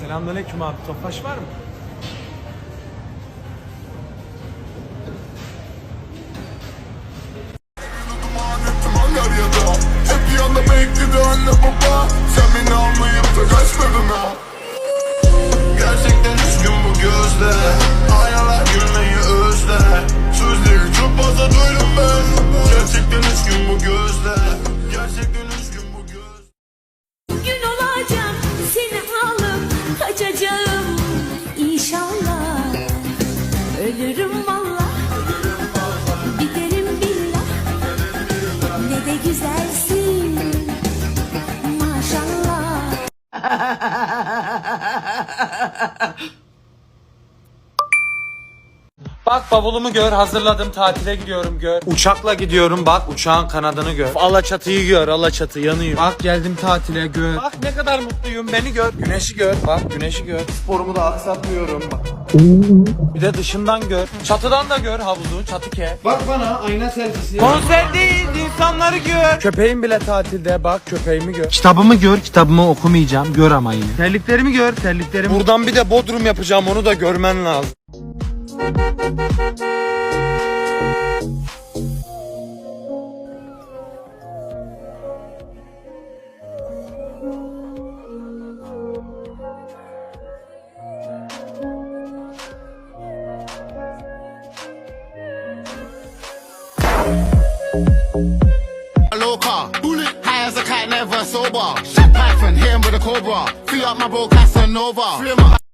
Selamünaleyküm abi. Tofaş var mı? Gerçekten üzgün bu gözler Ne de güzelsin Maşallah Bak bavulumu gör hazırladım tatile gidiyorum gör. Uçakla gidiyorum bak uçağın kanadını gör. Alaçatı'yı gör Alaçatı yanıyor. Bak geldim tatile gör. Bak ne kadar mutluyum beni gör. Güneşi gör bak güneşi gör. Sporumu da aksatmıyorum bak. Bir de dışından gör. Çatıdan da gör havuzu çatı ke. Bak bana ayna selfisi. Konser değil insanları gör. Köpeğim bile tatilde bak köpeğimi gör. Kitabımı gör kitabımı okumayacağım gör ama yine. Terliklerimi gör terliklerimi. Buradan bir de bodrum yapacağım onu da görmen lazım. Low car. High as a kite, never sober. Shit Python, hit him with a cobra. Free up my bro Casanova.